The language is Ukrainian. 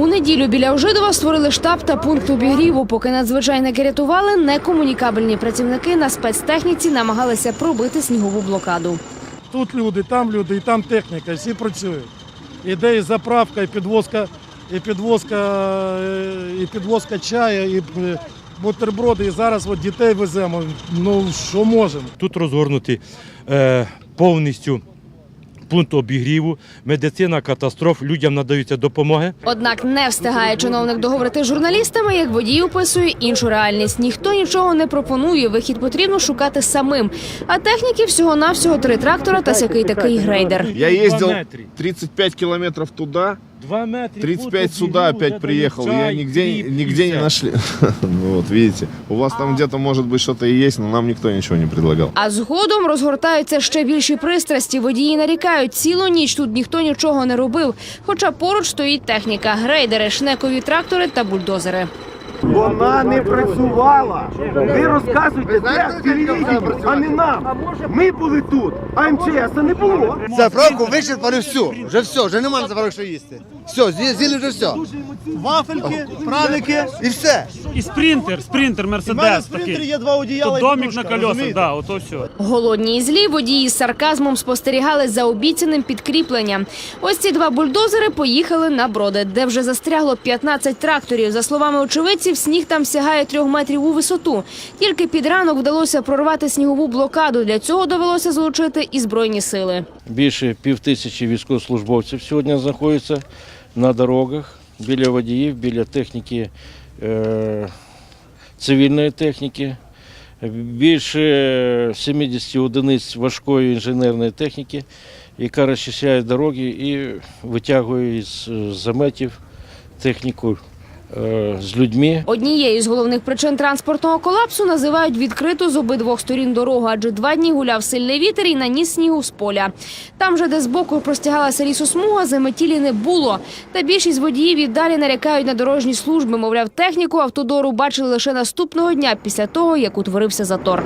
У неділю біля Ожидова створили штаб та пункт обігріву. Поки надзвичайники рятували, некомунікабельні працівники на спецтехніці намагалися пробити снігову блокаду. Тут люди, там люди, і там техніка, і всі працюють. Іде і заправка, і підвозка, і підвозка, е, і підвозка чаю, і е, бутерброди. І зараз от дітей веземо. Ну що можемо. Тут розгорнутий е, повністю пункт обігріву, медицина катастроф, людям надаються допомоги. Однак не встигає чиновник договорити з журналістами, як водій описує іншу реальність. Ніхто нічого не пропонує. Вихід потрібно шукати самим. А техніки всього навсього три трактора та сякий такий грейдер. Я їздив 35 кілометрів туди. 2 метра. 35 сюда опять приехал. Я нигде, нигде не нашли. ну, вот, видите. У вас там где-то, может быть, что-то и есть, но нам никто ничего не предлагал. А згодом розгортаються ще більші пристрасті. Водії нарікають, цілу ніч тут ніхто нічого не робив. Хоча поруч стоїть техніка, грейдери, шнекові трактори та бульдозери. Вона не працювала. Ви розказуєте це телевізії, а не нам. Ми були тут, а МЧС не було. Заправку вичерпали всю. Вже все, вже нема на заправку що їсти. Все, з'ї- з'їли вже все. Вафельки, пралики. І все. І спринтер, спринтер, У мене мерседес спринтер такий. є два одіяла Тут і домик на колесах, да, ото все. Голодні і злі водії з сарказмом спостерігали за обіцяним підкріпленням. Ось ці два бульдозери поїхали на броди, де вже застрягло 15 тракторів. За словами очевидців, сніг там сягає трьох метрів у висоту. Тільки під ранок вдалося прорвати снігову блокаду. Для цього довелося залучити і збройні сили. Більше пів тисячі військовослужбовців сьогодні знаходяться на дорогах біля водіїв, біля техніки е, цивільної техніки. Більше 70 одиниць важкої інженерної техніки, яка розчищає дороги і витягує е, заметів техніку з людьми. Однією з головних причин транспортного колапсу називають відкриту з обидвох сторін дорогу, адже два дні гуляв сильний вітер і наніс снігу з поля. Там же, де збоку простягалася лісосмуга, заметілі не було. Та більшість водіїв і далі нарякають на дорожні служби. Мовляв, техніку автодору бачили лише наступного дня після того, як утворився затор.